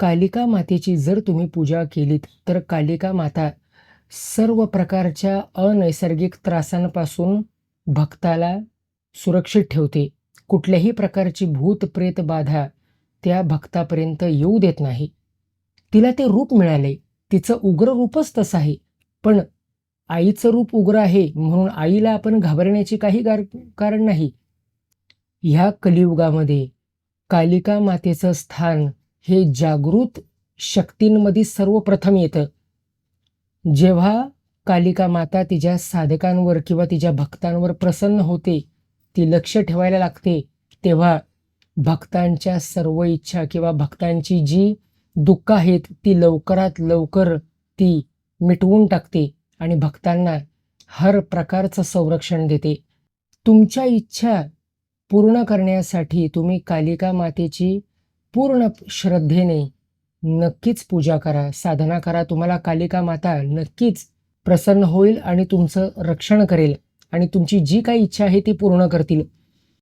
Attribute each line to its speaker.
Speaker 1: कालिका मातेची जर तुम्ही पूजा केलीत तर कालिका माता सर्व प्रकारच्या अनैसर्गिक त्रासांपासून भक्ताला सुरक्षित ठेवते. कुठल्याही प्रकारची भूत प्रेत बाधा त्या भक्तापर्यंत येऊ देत नाही. तिला ते रूप मिळाले. तिचं उग्र रूपच तसं आहे. पण आईचं रूप उग्र आहे म्हणून आईला आपण घाबरण्याची काही कारण नाही. ह्या कलियुगामध्ये कालिका मातेचं स्थान हे जागृत शक्तींमध्ये सर्वप्रथम येतं. जेव्हा कालिका माता तिच्या साधकांवर किंवा तिच्या भक्तांवर प्रसन्न होते ती लक्ष ठेवायला लागते तेव्हा भक्तांच्या सर्व इच्छा किंवा भक्तांची जी दुःख आहेत ती लवकरात लवकर ती मिटवून टाकते आणि भक्तांना हर प्रकारचं संरक्षण देते. तुमच्या इच्छा पूर्ण करण्यासाठी तुम्ही कालिका मातेची पूर्ण श्रद्धेने नक्कीच पूजा करा साधना करा. तुम्हाला कालिका माता नक्कीच प्रसन्न होईल आणि तुमचं रक्षण करेल आणि तुमची जी काही इच्छा आहे ती पूर्ण करतील.